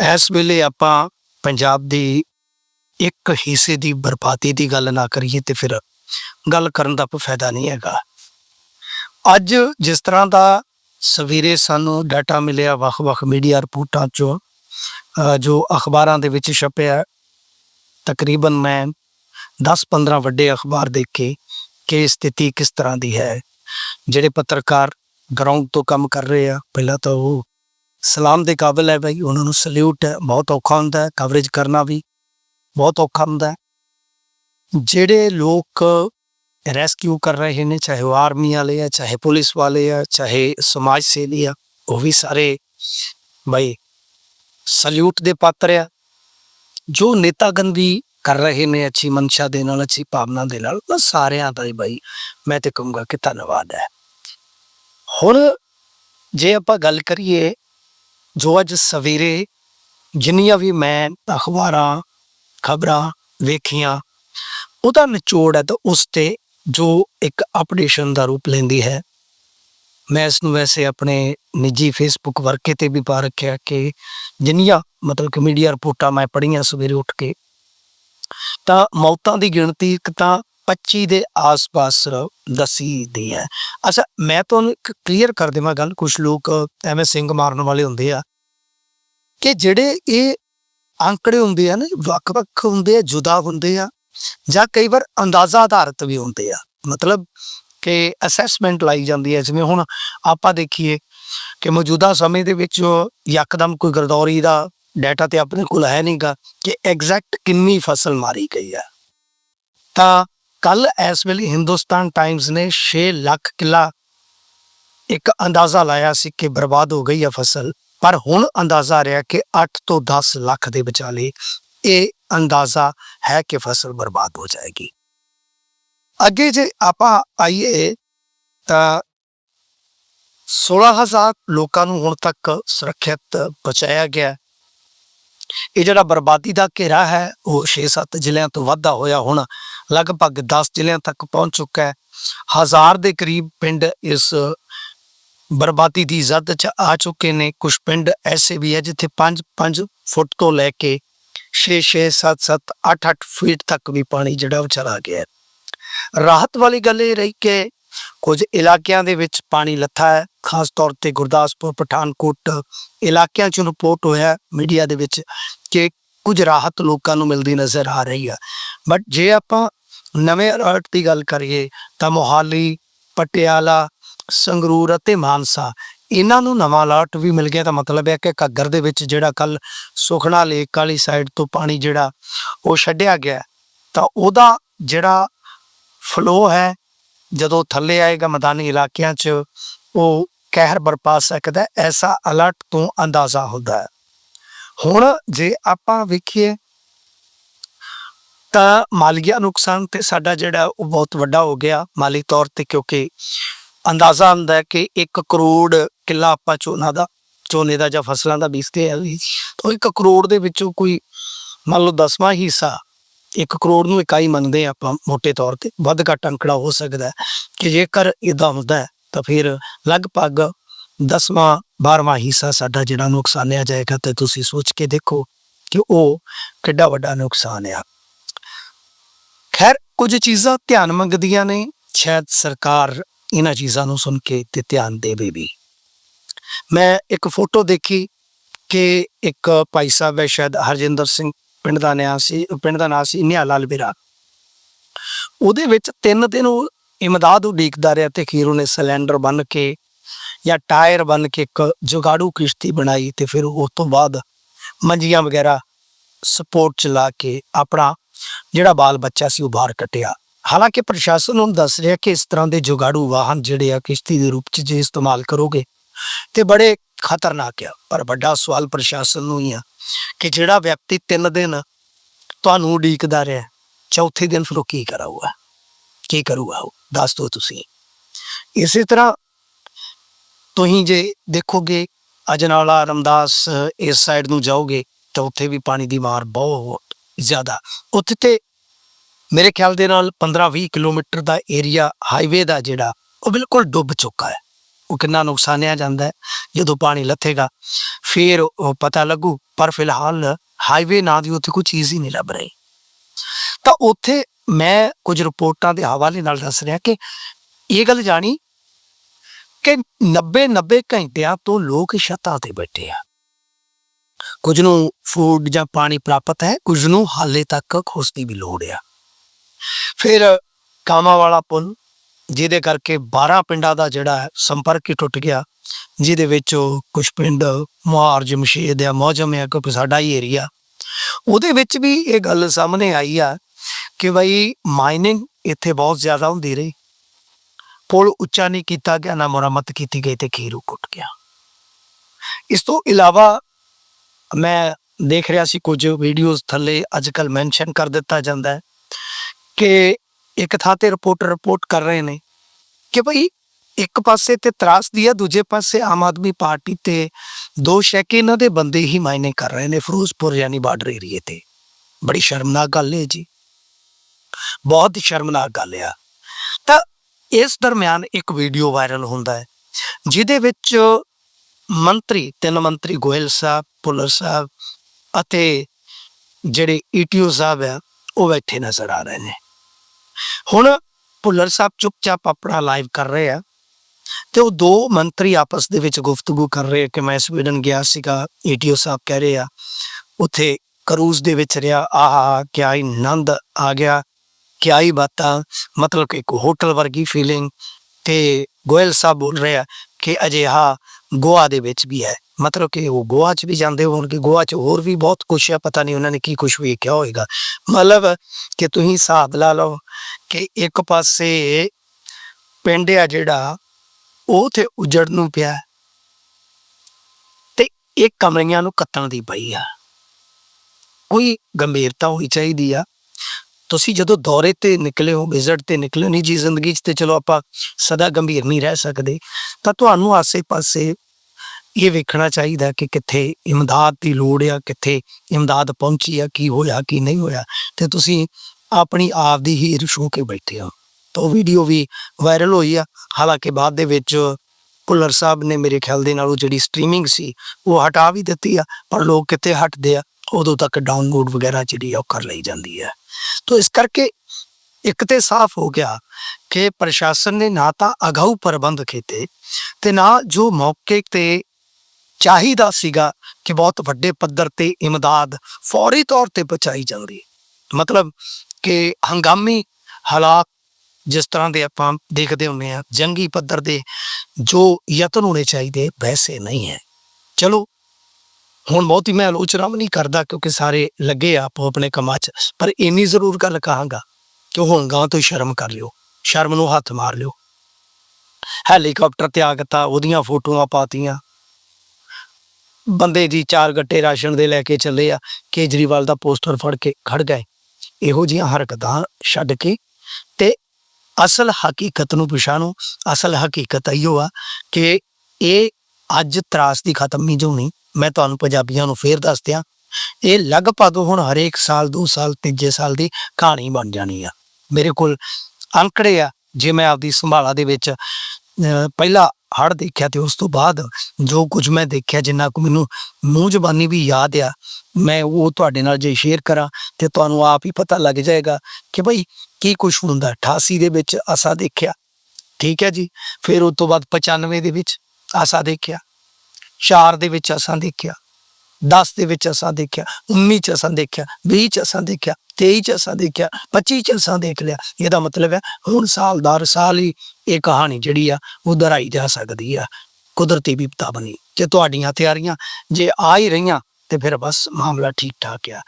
ਇਸ ਵੇਲੇ ਆਪਾਂ ਪੰਜਾਬ ਦੀ ਇੱਕ ਹਿੱਸੇ ਦੀ ਬਰਬਾਦੀ ਦੀ ਗੱਲ ਨਾ ਕਰੀਏ ਤੇ ਫਿਰ ਗੱਲ ਕਰਨ ਦਾ ਕੋਈ ਫਾਇਦਾ ਨਹੀਂ ਹੈਗਾ। ਅੱਜ ਜਿਸ ਤਰ੍ਹਾਂ ਦਾ ਸਵੇਰੇ ਸਾਨੂੰ ਡਾਟਾ ਮਿਲਿਆ ਵੱਖ-ਵੱਖ ਮੀਡੀਆ ਰਿਪੋਰਟਾਂ ਚੋਂ ਜੋ ਅਖਬਾਰਾਂ ਦੇ ਵਿੱਚ ਛਪਿਆ, ਤਕਰੀਬਨ ਮੈਂ 10-15 ਵੱਡੇ ਅਖਬਾਰ ਦੇਖੇ ਕਿ ਸਥਿਤੀ ਕਿਸ ਤਰ੍ਹਾਂ ਦੀ ਹੈ। ਜਿਹੜੇ ਪੱਤਰਕਾਰ ਗਰਾਊਂਡ ਤੋਂ ਕੰਮ ਕਰ ਰਹੇ ਆ, ਪਹਿਲਾਂ ਤਾਂ ਉਹ ਸਲਾਮ ਦੇ ਕਾਬਿਲ ਹੈ ਭਾਈ। ਉਹਨਾਂ ਨੂੰ ਸਲੂਟ ਹੈ। ਬਹੁਤ ਔਖਾ ਹੁੰਦਾ ਹੈ। ਕਵਰੇਜ ਕਰਨਾ ਵੀ ਬਹੁਤ ਔਖਾ ਹੁੰਦਾ ਹੈ। ਜਿਹੜੇ ਲੋਕ ਰੈਸਕਿਊ ਕਰ ਰਹੇ ਨੇ, ਚਾਹੇ ਉਹ ਆਰਮੀ ਵਾਲੇ ਆ, ਚਾਹੇ ਪੁਲਿਸ ਵਾਲੇ ਆ, ਚਾਹੇ ਸਮਾਜ ਸੇਵੀ ਆ, ਉਹ ਵੀ ਸਾਰੇ ਭਾਈ ਸਲੂਟ ਦੇ ਪਾਤਰ ਆ। ਜੋ ਨੇਤਾਗਨ ਵੀ ਕਰ ਰਹੇ ਨੇ, ਅੱਛੀ ਮਨਸ਼ਾ ਦੇ ਨਾਲ, ਅੱਛੀ ਭਾਵਨਾ ਦੇ ਨਾਲ, ਉਹ ਸਾਰਿਆਂ ਦਾ ਹੀ ਭਾਈ ਮੈਂ ਤੇ ਕਹੂੰਗਾ ਕਿ ਧੰਨਵਾਦ ਹੈ। ਹੁਣ ਜੇ ਆਪਾਂ ਗੱਲ ਕਰੀਏ ਜੋ ਅੱਜ ਸਵੇਰੇ ਜਿੰਨੀਆਂ ਵੀ ਮੈਂ ਅਖਬਾਰਾਂ, ਖਬਰਾਂ ਵੇਖੀਆਂ, ਉਹਦਾ ਨਿਚੋੜ ਹੈ ਤਾਂ ਉਸ ਤੇ ਜੋ ਇੱਕ ਅਪਡੇਸ਼ਨ ਦਾ ਰੂਪ ਲੈਂਦੀ ਹੈ। ਮੈਂ ਇਸ ਨੂੰ ਵੈਸੇ ਆਪਣੇ ਨਿੱਜੀ ਫੇਸਬੁੱਕ ਵਰਕੇ ਤੇ ਵੀ ਪਾ ਰੱਖਿਆ ਕਿ ਜਿੰਨੀਆਂ ਮਤਲਬ ਕਿ ਮੀਡੀਆ ਰਿਪੋਰਟਾਂ ਮੈਂ ਪੜ੍ਹੀਆਂ ਸਵੇਰੇ ਉੱਠ ਕੇ, ਤਾਂ ਮੌਤਾਂ ਦੀ ਗਿਣਤੀ ਇੱਕ ਤਾਂ 25 ਦੇ ਆਸ-ਪਾਸ ਦੱਸੀ ਦੀ ਹੈ। ਅੱਛਾ, ਮੈਂ ਤੁਹਾਨੂੰ ਇੱਕ ਕਲੀਅਰ ਕਰ ਦੇਵਾਂ ਗੱਲ ਕੁਝ ਲੋਕ ਐਵੇਂ ਸਿੰਘ ਮਾਰਨ ਵਾਲੇ ਹੁੰਦੇ ਆ ਕਿ ਜਿਹੜੇ ਇਹ ਅੰਕੜੇ ਹੁੰਦੇ ਆ ਨਾ, ਵੱਖ-ਵੱਖ ਹੁੰਦੇ ਆ, ਜੁਦਾ ਹੁੰਦੇ ਆ, ਜਾਂ ਕਈ ਵਾਰ ਅੰਦਾਜ਼ਾ ਆਧਾਰਿਤ ਵੀ ਹੁੰਦੇ ਆ। ਮਤਲਬ ਕਿ ਅਸੈਸਮੈਂਟ ਲਾਈ ਜਾਂਦੀ ਹੈ, ਜਿਵੇਂ ਹੁਣ ਆਪਾਂ ਦੇਖੀਏ ਕਿ ਮੌਜੂਦਾ ਸਮੇਂ ਦੇ ਵਿੱਚ ਯਕਦਮ ਕੋਈ ਗਰਦੌਰੀ ਦਾ ਡਾਟਾ ਤੇ ਆਪਣੇ ਕੋਲ ਹੈ ਨਹੀਂਗਾ ਕਿ ਐਗਜ਼ੈਕਟ ਕਿੰਨੀ ਫਸਲ ਮਾਰੀ ਗਈ ਆ। ਤਾਂ ਕੱਲ ਇਸ ਵੇਲੇ ਹਿੰਦੁਸਤਾਨ ਟਾਈਮਸ ਨੇ 6 ਲੱਖ ਕਿੱਲਾ ਇੱਕ ਅੰਦਾਜ਼ਾ ਲਾਇਆ ਸੀ ਕਿ ਬਰਬਾਦ ਹੋ ਗਈ ਆ ਫਸਲ। ਪਰ ਹੁਣ ਅੰਦਾਜ਼ਾ ਆ ਰਿਹਾ ਕਿ 8 ਤੋਂ 10 ਲੱਖ ਦੇ ਵਿਚਾਲੇ ਇਹ ਅੰਦਾਜ਼ਾ ਹੈ ਕਿ ਫਸਲ ਬਰਬਾਦ ਹੋ ਜਾਏਗੀ। ਅੱਗੇ ਜੇ ਆਪਾਂ ਆਈਏ ਤਾਂ 16000 ਲੋਕਾਂ ਨੂੰ ਹੁਣ ਤੱਕ ਸੁਰੱਖਿਅਤ ਬਚਾਇਆ ਗਿਆ ਇਹ ਜਿਹੜਾ ਬਰਬਾਦੀ ਦਾ ਘੇਰਾ ਹੈ, ਉਹ 6-7 ਜ਼ਿਲ੍ਹਿਆਂ ਤੋਂ ਵਾਧਾ ਹੋਇਆ ਹੁਣ ਲਗਭਗ 10 ਜ਼ਿਲ੍ਹਿਆਂ ਤੱਕ ਪਹੁੰਚ ਚੁੱਕਾ ਹੈ। ਹਜ਼ਾਰ ਦੇ ਕਰੀਬ ਪਿੰਡ ਇਸ ਬਰਬਾਦੀ ਦੀ ਜ਼ਦ ਚ ਆ ਚੁੱਕੇ ਨੇ ਕੁਝ ਪਿੰਡ ਐਸੇ ਵੀ ਹੈ ਜਿੱਥੇ 5-5 ਫੁੱਟ ਤੋਂ ਲੈ ਕੇ 6-6 7-7 8-8 ਫੀਟ ਤੱਕ ਵੀ ਪਾਣੀ ਜਿਹੜਾ ਉਹ ਚਲਾ ਗਿਆ ਹੈ। ਰਾਹਤ ਵਾਲੀ ਗੱਲ ਇਹ ਰਹੀ ਕਿ ਕੁਝ ਇਲਾਕਿਆਂ ਦੇ ਵਿੱਚ ਪਾਣੀ ਲੱਥਾ ਹੈ, ਖਾਸ ਤੌਰ ਤੇ ਗੁਰਦਾਸਪੁਰ, ਪਠਾਨਕੋਟ ਇਲਾਕਿਆਂ 'ਚ ਰਿਪੋਰਟ ਹੋਇਆ ਮੀਡੀਆ ਦੇ ਵਿੱਚ ਕਿ ਕੁਝ ਰਾਹਤ ਲੋਕਾਂ ਨੂੰ ਮਿਲਦੀ ਨਜ਼ਰ ਆ ਰਹੀ ਆ ਬਟ ਜੇ ਆਪਾਂ ਨਵੇਂ ਅਲਰਟ ਦੀ ਗੱਲ ਕਰੀਏ ਤਾਂ ਮੋਹਾਲੀ, ਪਟਿਆਲਾ ਸੰਗਰੂਰ ਅਤੇ ਮਾਨਸਾ। ਇਹਨਾਂ ਨੂੰ ਨਵਾਂ ਅਲਰਟ ਵੀ ਮਿਲ ਗਿਆ ਤਾਂ ਮਤਲਬ ਹੈ ਕਿ ਘੱਗਰ ਦੇ ਵਿੱਚ ਜਿਹੜਾ ਕੱਲ ਸੁਖਣਾ ਲੇਕ ਵਾਲੀ ਸਾਈਡ ਤੋਂ ਪਾਣੀ ਜਿਹੜਾ ਉਹ ਛੱਡਿਆ ਗਿਆ ਤਾਂ ਉਹਦਾ ਜਿਹੜਾ ਫਲੋ ਹੈ, ਜਦੋਂ ਥੱਲੇ ਆਏਗਾ ਮੈਦਾਨੀ ਇਲਾਕਿਆਂ 'ਚ, ਉਹ ਕਹਿਰ ਬਰਪਾ ਸਕਦਾ ਐਸਾ ਅਲਰਟ ਤੋਂ ਅੰਦਾਜ਼ਾ ਹੁੰਦਾ ਹੈ। ਹੁਣ ਜੇ ਆਪਾਂ ਵੇਖੀਏ, ਤਾਂ ਮਾਲੀਆ ਨੁਕਸਾਨ ਤੇ ਸਾਡਾ ਜਿਹੜਾ ਉਹ ਬਹੁਤ ਵੱਡਾ ਹੋ ਗਿਆ ਮਾਲੀ ਤੌਰ ਤੇ ਕਿਉਂਕਿ ਅੰਦਾਜ਼ਾ ਹੁੰਦਾ ਹੈ ਕਿ 1 ਕਰੋੜ ਕਿੱਲਾ ਆਪਾਂ ਝੋਨਾ ਦਾ, ਝੋਨੇ ਦਾ ਜਾਂ ਫਸਲਾਂ ਦਾ ਬੀਜਦੇ ਆ ਤਾਂ 1 ਕਰੋੜ ਦੇ ਵਿੱਚੋਂ ਕੋਈ ਮੰਨ ਲਓ 10ਵਾਂ ਹਿੱਸਾ 1 ਕਰੋੜ ਨੂੰ ਇਕਾਈ ਮੰਨਦੇ ਆ ਆਪਾਂ ਮੋٹے ਤੌਰ ਤੇ, ਵੱਧ ਘੱਟ ਅੰਕੜਾ ਹੋ ਸਕਦਾ ਕਿ ਜੇਕਰ ਇਦਾਂ ਹੁੰਦਾ ਤਾਂ ਫਿਰ ਲਗਭਗ 10ਵਾਂ 12ਵਾਂ ਹਿੱਸਾ ਸਾਡਾ ਜਿਹੜਾ ਨੁਕਸਾਨਿਆ ਜਾਏਗਾ ਤੇ ਤੁਸੀਂ ਸੋਚ ਕੇ ਦੇਖੋ ਕਿ ਉਹ ਕਿੱਡਾ ਵੱਡਾ ਨੁਕਸਾਨ ਆ। ਖੈਰ, ਕੁਝ ਚੀਜ਼ਾਂ ਧਿਆਨ ਮੰਗਦੀਆਂ ਨੇ, ਸ਼ਾਇਦ ਸਰਕਾਰ ਇਹਨਾਂ ਚੀਜ਼ਾਂ ਨੂੰ ਸੁਣ ਕੇ ਤੇ ਧਿਆਨ ਦੇਵੇ ਵੀ। ਮੈਂ ਇੱਕ ਫੋਟੋ ਦੇਖੀ ਕਿ ਇੱਕ ਭਾਈ ਸਾਹਿਬ ਹੈ, ਸ਼ਾਇਦ ਹਰਜਿੰਦਰ ਸਿੰਘ, ਪਿੰਡ ਦਾ ਨਾਂ ਸੀ, ਪਿੰਡ ਦਾ ਨਾਂ ਸੀ ਨਿਹਾਲ ਅਲਬੇਰਾ ਉਹਦੇ ਵਿੱਚ ਤਿੰਨ ਦਿਨ ਉਹ ਇਮਦਾਦ ਉਡੀਕਦਾ ਰਿਹਾ ਤੇ ਅਖੀਰ ਉਹਨੇ ਸਿਲੰਡਰ ਬੰਨ ਕੇ ਜਾਂ ਟਾਇਰ ਬੰਨ ਕੇ ਇੱਕ ਜੁਗਾੜੂ ਕਿਸ਼ਤੀ ਬਣਾਈ ਤੇ ਫਿਰ ਉਸ ਤੋਂ ਬਾਅਦ ਮੰਜੀਆਂ ਵਗੈਰਾ ਸਪੋਰਟ ਚਲਾ ਕੇ ਆਪਣਾ ਜਿਹੜਾ ਬਾਲ ਬੱਚਾ ਸੀ ਉਹ ਬਾਹਰ ਕੱਟਿਆ ਹਾਲਾਂਕਿ ਪ੍ਰਸ਼ਾਸਨ ਨੂੰ ਦੱਸ ਰਿਹਾ ਕਿ ਇਸ ਤਰ੍ਹਾਂ ਦੇ ਜੁਗਾੜੂ ਵਾਹਨ ਜਿਹੜੇ ਆ ਕਿਸ਼ਤੀ ਦੇ ਰੂਪ 'ਚ ਜੇ ਇਸਤੇਮਾਲ ਕਰੋਗੇ ਤੇ ਬੜੇ ਖਤਰਨਾਕ ਆ। ਪਰ ਵੱਡਾ ਸਵਾਲ ਪ੍ਰਸ਼ਾਸਨ ਨੂੰ ਹੀ ਆ ਕਿ ਜਿਹੜਾ ਵਿਅਕਤੀ ਤਿੰਨ ਦਿਨ ਤੁਹਾਨੂੰ ਉਡੀਕਦਾ ਰਿਹਾ, ਚੌਥੇ ਦਿਨ ਫਿਰ ਉਹ ਕੀ ਕਰਾਊਗਾ? ਕੀ ਕਰੂਗਾ ਉਹ? ਦੱਸ ਦਿਓ ਤੁਸੀਂ। ਇਸੇ ਤਰ੍ਹਾਂ ਤੁਸੀਂ ਜੇ ਦੇਖੋਗੇ, ਅਜਨਾਲਾ, ਰਮਦਾਸ, ਇਸ ਸਾਈਡ ਨੂੰ ਜਾਓਗੇ ਤਾਂ ਉੱਥੇ ਵੀ ਪਾਣੀ ਦੀ ਮਾਰ ਬਹੁਤ ਜ਼ਿਆਦਾ। ਉੱਥੇ ਤੇ ਮੇਰੇ ਖਿਆਲ ਦੇ ਨਾਲ 15-20 ਕਿਲੋਮੀਟਰ ਦਾ ਏਰੀਆ ਹਾਈਵੇ ਦਾ ਜਿਹੜਾ, ਉਹ ਬਿਲਕੁਲ ਡੁੱਬ ਚੁੱਕਾ ਹੈ। ਉਹ ਕਿੰਨਾ ਨੁਕਸਾਨਿਆ ਜਾਂਦਾ ਹੈ, ਜਦੋਂ ਪਾਣੀ ਲੱਥੇਗਾ, ਫਿਰ ਪਤਾ ਲੱਗੂ, ਪਰ ਫਿਲਹਾਲ ਹਾਈਵੇ ਨਾਂ ਦੀ ਉੱਥੇ ਕੋਈ ਚੀਜ਼ ਹੀ ਨਹੀਂ ਲੱਭ ਰਹੀ। ਤਾਂ ਉੱਥੇ ਮੈਂ ਕੁਝ ਰਿਪੋਰਟਾਂ ਦੇ ਹਵਾਲੇ ਨਾਲ ਦੱਸ ਰਿਹਾ ਕਿ ਇਹ ਗੱਲ ਜਾਣੀ ਕਿ 90 90 ਘੰਟਿਆਂ ਤੋਂ ਲੋਕ ਛੱਤਾਂ ਤੇ ਬੈਠੇ ਆ। ਕੁਝ ਨੂੰ ਫੂਡ ਜਾਂ ਪਾਣੀ ਪ੍ਰਾਪਤ ਹੈ, ਕੁਝ ਨੂੰ ਹਾਲੇ ਤੱਕ ਖੋਜ ਦੀ ਵੀ ਲੋੜ ਆ। ਫਿਰ ਕਾਮਾ ਵਾਲਾ ਪੁਲ ਜਿਹਦੇ ਕਰਕੇ 12 ਪਿੰਡਾਂ ਦਾ ਜਿਹੜਾ ਸੰਪਰਕ ਹੀ ਟੁੱਟ ਗਿਆ, ਜਿਹਦੇ ਵਿੱਚ ਕੁਝ ਪਿੰਡ ਮੁਹਾਰ ਜਮਸ਼ੇਦ ਆ, ਮੌਜਮ ਆ ਕਿਉਂਕਿ ਸਾਡਾ ਹੀ ਏਰੀਆ ਉਹਦੇ ਵਿੱਚ ਵੀ ਇਹ ਗੱਲ ਸਾਹਮਣੇ ਆਈ ਆ ਕਿ ਬਈ ਮਾਈਨਿੰਗ ਇੱਥੇ ਬਹੁਤ ਜ਼ਿਆਦਾ ਹੁੰਦੀ ਰਹੀ। ਪੁਲ ਉੱਚਾ ਨਹੀਂ ਕੀਤਾ ਗਿਆ, ਨਾ ਮੁਰੰਮਤ ਕੀਤੀ ਗਈ ਤੇ ਖੀਰੂ ਕੁੱਟ ਗਿਆ। ਇਸ ਤੋਂ ਇਲਾਵਾ ਮੈਂ ਦੇਖ ਰਿਹਾ ਸੀ ਕੁਝ ਵੀਡੀਓਜ਼ ਥੱਲੇ ਅੱਜਕੱਲ ਮੈਂਸ਼ਨ ਕਰ ਦਿੱਤਾ ਜਾਂਦਾ ਹੈ। ਕਿ ਇੱਕ ਥਾਂ ਤੇ ਰਿਪੋਰਟਰ ਰਿਪੋਰਟ ਕਰ ਰਹੇ ਨੇ ਕਿ ਭਈ ਇੱਕ ਪਾਸੇ ਤੇ ਤਰਾਸਦੀ ਆ, ਦੂਜੇ ਪਾਸੇ ਆਮ ਆਦਮੀ ਪਾਰਟੀ ਤੇ ਦੋਸ਼ ਹੈ ਕਿ ਇਹਨਾਂ ਦੇ ਬੰਦੇ ਹੀ ਮਾਇਨੇ ਕਰ ਰਹੇ ਨੇ ਫਿਰੋਜ਼ਪੁਰ ਯਾਨੀ ਬਾਰਡਰ ਏਰੀਏ ਤੇ। ਬੜੀ ਸ਼ਰਮਨਾਕ ਗੱਲ ਹੈ ਜੀ। ਬਹੁਤ ਹੀ ਸ਼ਰਮਨਾਕ ਗੱਲ ਆ। ਤਾਂ ਇਸ ਦਰਮਿਆਨ ਇੱਕ ਵੀਡੀਓ ਵਾਇਰਲ ਹੁੰਦਾ ਹੈ, ਜਿਹਦੇ ਵਿੱਚ ਮੰਤਰੀ, ਤਿੰਨ ਮੰਤਰੀ ਗੋਇਲ ਸਾਹਿਬ, ਭੁੱਲਰ ਸਾਹਿਬ ਅਤੇ ਜਿਹੜੇ ਈਟੀਓ ਸਾਹਿਬ ਆ, ਉਹ ਬੈਠੇ ਨਜ਼ਰ ਆ ਰਹੇ ਨੇ। ਹੁਣ ਭੁੱਲਰ ਸਾਹਿਬ ਚੁੱਪਚਾਪ ਆਪਣਾ ਲਾਈਵ ਕਰ ਰਹੇ ਆ ਤੇ ਉਹ ਦੋ ਮੰਤਰੀ ਆਪਸ ਦੇ ਵਿੱਚ ਗੁਫ਼ਤਗੂ ਕਰ ਰਹੇ ਕਿ ਮੈਂ ਸਵੀਡਨ ਗਿਆ ਸੀਗਾ ਈਟੀਓ ਸਾਹਿਬ ਕਹਿ ਰਹੇ ਆ, ਉੱਥੇ ਕਰੂਜ਼ ਦੇ ਵਿੱਚ ਰਿਹਾ, ਆਹਾ ਕਿਆ ਹੀ ਆਨੰਦ ਆ ਗਿਆ, ਕਿਆ ਹੀ ਬਾਤਾਂ, ਮਤਲਬ ਕਿ ਇੱਕ ਹੋਟਲ ਵਰਗੀ ਫੀਲਿੰਗ ਤੇ ਗੋਇਲ ਸਾਹਿਬ ਬੋਲ ਰਹੇ ਆ ਕਿ ਅਜਿਹਾ ਗੋਆ ਦੇ ਵਿੱਚ ਵੀ ਹੈ। ਮਤਲਬ ਕਿ ਉਹ ਗੋਆ 'ਚ ਵੀ ਜਾਂਦੇ ਹੋਣਗੇ, ਗੋਆ 'ਚ ਹੋਰ ਵੀ ਬਹੁਤ ਕੁਛ ਹੈ ਪਤਾ ਨਹੀਂ ਉਹਨਾਂ ਨੇ ਕੀ ਕੁਛ ਵੇਖਿਆ ਹੋਏਗਾ ਮਤਲਬ ਕਿ ਤੁਸੀਂ ਹਿਸਾਬ ਲਾ ਲਓ ਕਿ ਇੱਕ ਪਾਸੇ ਪਿੰਡ ਆ ਜਿਹੜਾ, ਉਹ ਤੇ ਉਜੜ ਨੂੰ ਪਿਆ ਤੇ ਇਹ ਕਮਰੀਆਂ ਨੂੰ ਕੱਤਣ ਦੀ ਪਈ ਆ। ਕੋਈ ਗੰਭੀਰਤਾ ਹੋਈ ਚਾਹੀਦੀ ਆ। ਤੁਸੀਂ ਜਦੋਂ ਦੌਰੇ ਤੇ ਨਿਕਲੇ ਹੋ ਵਿਜ਼ਿਟ ਤੇ ਨਿਕਲੇ ਹੋ, ਨਿੱਜੀ ਜ਼ਿੰਦਗੀ 'ਚ ਤੇ ਚਲੋ ਆਪਾਂ ਸਦਾ ਗੰਭੀਰ ਨਹੀਂ ਰਹਿ ਸਕਦੇ, ਤਾਂ ਤੁਹਾਨੂੰ ਆਸੇ-ਪਾਸੇ ਇਹ ਵੇਖਣਾ ਚਾਹੀਦਾ ਕਿ ਕਿੱਥੇ ਇਮਦਾਦ ਦੀ ਲੋੜ ਆ, ਕਿੱਥੇ ਇਮਦਾਦ ਪਹੁੰਚੀ ਆ, ਕੀ ਹੋਇਆ, ਕੀ ਨਹੀਂ ਹੋਇਆ, ਤੇ ਤੁਸੀਂ ਆਪਣੀ ਆਪ ਦੀ ਹੀਰ ਸ਼ੋ ਕੇ ਬੈਠੇ ਹੋ। ਤਾਂ ਉਹ ਵੀਡੀਓ ਵੀ ਵਾਇਰਲ ਹੋਈ ਆ, ਹਾਲਾਂਕਿ ਬਾਅਦ ਦੇ ਵਿੱਚ ਭੁੱਲਰ ਸਾਹਿਬ ਨੇ ਮੇਰੇ ਖਿਆਲ ਦੇ ਨਾਲ ਉਹ ਜਿਹੜੀ ਸਟ੍ਰੀਮਿੰਗ ਸੀ, ਉਹ ਹਟਾ ਵੀ ਦਿੱਤੀ ਆ, ਪਰ ਲੋਕ ਕਿੱਥੇ ਹਟਦੇ ਆ ਉਦੋਂ ਤੱਕ ਡਾਊਨਲੋਡ ਵਗੈਰਾ ਜਿਹੜੀ ਆ ਉਹ ਕਰ ਲਈ ਜਾਂਦੀ ਹੈ। ਤਾਂ ਇਸ ਕਰਕੇ ਇੱਕ ਤੇ ਸਾਫ਼ ਹੋ ਗਿਆ ਕਿ ਪ੍ਰਸ਼ਾਸਨ ਨੇ ਨਾ ਤਾਂ ਅਗਾਊ ਪ੍ਰਬੰਧ ਕੀਤੇ ਤੇ ਨਾ ਜੋ ਮੌਕੇ ਤੇ ਚਾਹੀਦਾ ਸੀਗਾ ਕਿ ਬਹੁਤ ਵੱਡੇ ਪੱਧਰ ਤੇ ਇਮਦਾਦ ਫੌਰੀ ਤੌਰ ਤੇ ਪਹੁੰਚਾਈ ਜਾਂਦੀ। ਮਤਲਬ ਕਿ ਹੰਗਾਮੀ ਹਾਲਾਤ ਜਿਸ ਤਰ੍ਹਾਂ ਦੇ ਆਪਾਂ ਦੇਖਦੇ ਹੁੰਨੇ ਆ ਜੰਗੀ ਪੱਧਰ ਦੇ ਜੋ ਯਤਨ ਹੋਣੇ ਚਾਹੀਦੇ, ਵੈਸੇ ਨਹੀਂ ਹੈ। ਚਲੋ ਹੁਣ ਬਹੁਤੀ ਮੈਂ ਆਲੋਚਨਾ ਵੀ ਨਹੀਂ ਕਰਦਾ ਕਿਉਂਕਿ ਸਾਰੇ ਲੱਗੇ ਆ ਆਪੋ ਆਪਣੇ ਕੰਮਾਂ 'ਚ। ਪਰ ਇੰਨੀ ਜ਼ਰੂਰ ਗੱਲ ਕਹਾਂਗਾ ਕਿ ਹੁਣ ਗਾਂ ਤੋਂ ਸ਼ਰਮ ਕਰ ਲਿਓ, ਸ਼ਰਮ ਨੂੰ ਹੱਥ ਮਾਰ ਲਿਓ। ਹੈਲੀਕਾਪਟਰ ਤੇ ਕੀਤਾ ਉਹਦੀਆਂ ਫੋਟੋਆਂ ਪਾਤੀਆਂ। ਬੰਦੇ ਜੀ ਚਾਰ ਗੱਟੇ ਰਾਸ਼ਨ ਦੇ ਲੈ ਕੇ ਚੱਲੇ ਆ, ਕੇਜਰੀਵਾਲ ਦਾ ਪੋਸਟਰ ਫੜ ਕੇ ਖੜ ਗਏ। ਇਹੋ ਜਿਹੀਆਂ ਹਰਕਤਾਂ ਛੱਡ ਕੇ ਤੇ ਅਸਲ ਹਕੀਕਤ ਨੂੰ ਪਛਾਣੋ। ਅਸਲ ਹਕੀਕਤ ਇਹੋ ਆ ਕਿ ਇਹ ਅੱਜ ਤਰਾਸ ਦੀ ਖਤਮ ਨਹੀਂ ਹੋਣੀ ਮੈਂ ਤੁਹਾਨੂੰ ਪੰਜਾਬੀਆਂ ਨੂੰ ਫੇਰ ਦੱਸ ਦਿਆਂ ਇਹ ਲਗਭਗ ਹੁਣ ਹਰੇਕ ਸਾਲ ਦੋ ਸਾਲ ਤੀਜੇ ਸਾਲ ਦੀ ਕਹਾਣੀ ਬਣ ਜਾਣੀ ਆ। ਮੇਰੇ ਕੋਲ ਅੰਕੜੇ ਆ ਜੇ ਮੈਂ ਆਪਦੀ ਸੰਭਾਲਾ ਦੇ ਵਿੱਚ ਅਹ, ਪਹਿਲਾ ਹੜ ਦੇਖਿਆ ਤੇ ਉਸ ਤੋਂ ਬਾਅਦ ਜੋ ਕੁਝ ਮੈਂ ਦੇਖਿਆ ਜਿੰਨਾ ਕੁ ਮੈਨੂੰ ਮੂੰਹ ਜ਼ਬਾਨੀ ਵੀ ਯਾਦ ਆ ਮੈਂ ਉਹ ਤੁਹਾਡੇ ਨਾਲ ਜੇ ਸ਼ੇਅਰ ਕਰਾਂ ਤੇ ਤੁਹਾਨੂੰ ਆਪ ਹੀ ਪਤਾ ਲੱਗ ਜਾਏਗਾ ਕਿ ਭਾਈ ਕੀ ਕੁਝ ਹੁੰਦਾ। 88 ਦੇ ਵਿੱਚ ਅਸਾ ਦੇਖਿਆ ਠੀਕ ਹੈ ਜੀ। ਫਿਰ ਉਸ ਤੋਂ ਬਾਅਦ 95 ਦੇ ਵਿੱਚ ਆਸਾ ਦੇਖਿਆ। 4 ਦੇ ਵਿੱਚ ਅਸਾਂ ਦੇਖਿਆ 10 ਦੇ ਵਿੱਚ ਅਸਾਂ ਦੇਖਿਆ 19 ਚ ਅਸਾਂ ਦੇਖਿਆ 20 ਚ ਅਸਾਂ ਦੇਖਿਆ 23 ਚ ਅਸਾਂ ਦੇਖਿਆ 25 ਚ ਅਸਾਂ ਦੇਖ ਲਿਆ। ਇਹਦਾ ਮਤਲਬ ਹੈ ਹੁਣ ਸਾਲ ਦਰ ਸਾਲ ਹੀ ਇਹ ਕਹਾਣੀ ਜਿਹੜੀ ਆ ਉਹ ਦੁਹਰਾਈ ਜਾ ਸਕਦੀ ਆ, ਕੁਦਰਤੀ ਵਿਪਤਾ ਬਣੀ। ਜੇ ਤੁਹਾਡੀਆਂ ਤਿਆਰੀਆਂ ਜੇ ਆ ਹੀ ਰਹੀਆਂ ਤੇ ਫਿਰ ਬਸ ਮਾਮਲਾ ਠੀਕ ਠਾਕ ਆ।